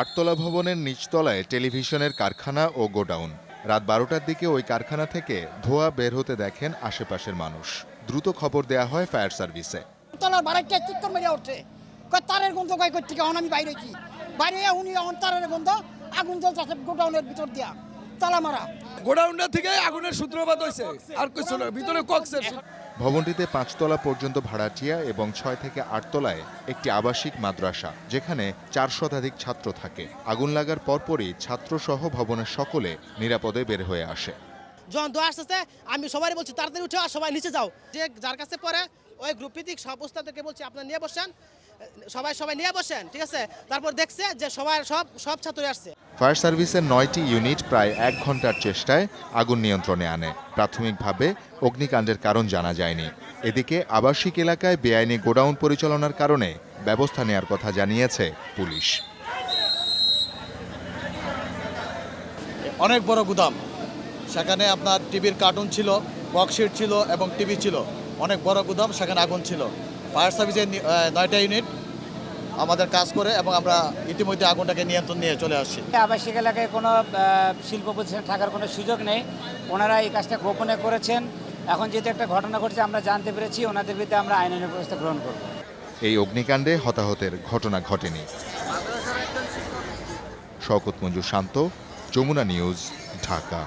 আটতলা ভবনের নিচতলায় টেলিভিশনের কারখানা ও গোডাউন। রাত বারোটার দিকে ওই কারখানা থেকে ধোঁয়া বের হতে দেখেন আশেপাশের মানুষ। দ্রুত খবর দেয়া হয় ফায়ার সার্ভিসে। তলার বাড়াইটা চিৎকার মেরে উঠছে। তারের গন্ধ কয় কই থেকে? আমি বাইরে হয়েছি। বাইরে উনি এখন তারের গন্ধ আগুন জ্বলছে গোডাউনের ভিতর দিয়া। তালা মারা। গোডাউনটা থেকে আগুনের সূত্রপাত হয়েছে। আর কিছু না ভিতরে কক্সের ভবনটিতে পাঁচতলা পর্যন্ত ভাড়াটিয়া এবং ছয় থেকে আটতলায় একটি আবাসিক মাদ্রাসা, যেখানে চার শতাধিক ছাত্র থাকে। আগুন লাগার পরপরই ছাত্রসহ ভবনের সকলে নিরাপদে বের হয়ে আসে। যখন দোয়া আসতেছে, আমি সবাই বলছি, তাড়াতাড়ি উঠে আর সবাই নিচে যাও। যে যার কাছে পরে ওই গ্রুপ ভিত্তিক সব উস্তাদকে বলছি, আপনারা নিয়ে বসেন। সবাই সবাই নিয়ে বসেন, ঠিক আছে? তারপর দেখছে যে সবাই সব সব ছাত্রই আসছে। ফায়ার সার্ভিসের নয়টি ইউনিট প্রায় এক ঘণ্টার চেষ্টায় আগুন নিয়ন্ত্রণে আনে। প্রাথমিকভাবে অগ্নিকাণ্ডের কারণ জানা যায়নি। এদিকে আবাসিক এলাকায় বেআইনি গোডাউন পরিচালনার কারণে ব্যবস্থা নেয়ার কথা জানিয়েছে পুলিশ। অনেক বড় গুদাম। সেখানে আপনার টিভির কার্টুন ছিল বক্সিট ছিল এবং টিভি ছিল। অনেক বড় গুদাম, সেখানে আগুন ছিল। ফায়ার সার্ভিসের নয়টা ইউনিট আমাদের কাজ করে এবং আমরা ইতিমধ্যে আগুনটাকে নিয়ন্ত্রণ নিয়ে চলে আসছি। আবাসিক এলাকায় কোনো শিল্প প্রতিষ্ঠান থাকার কোনো সুযোগ নেই। ওনারা এই কাজটা গোপনে করেছেন। এখন যেহেতু একটা ঘটনা ঘটেছে আমরা জানতে পেরেছি ওনাদের বিরুদ্ধে আমরা আইনের ব্যবস্থা গ্রহণ করব। এই অগ্নিকাণ্ডে হতাহতের ঘটনা ঘটেনি। শওকত মঞ্জু শান্ত যমুনা নিউজ ঢাকা।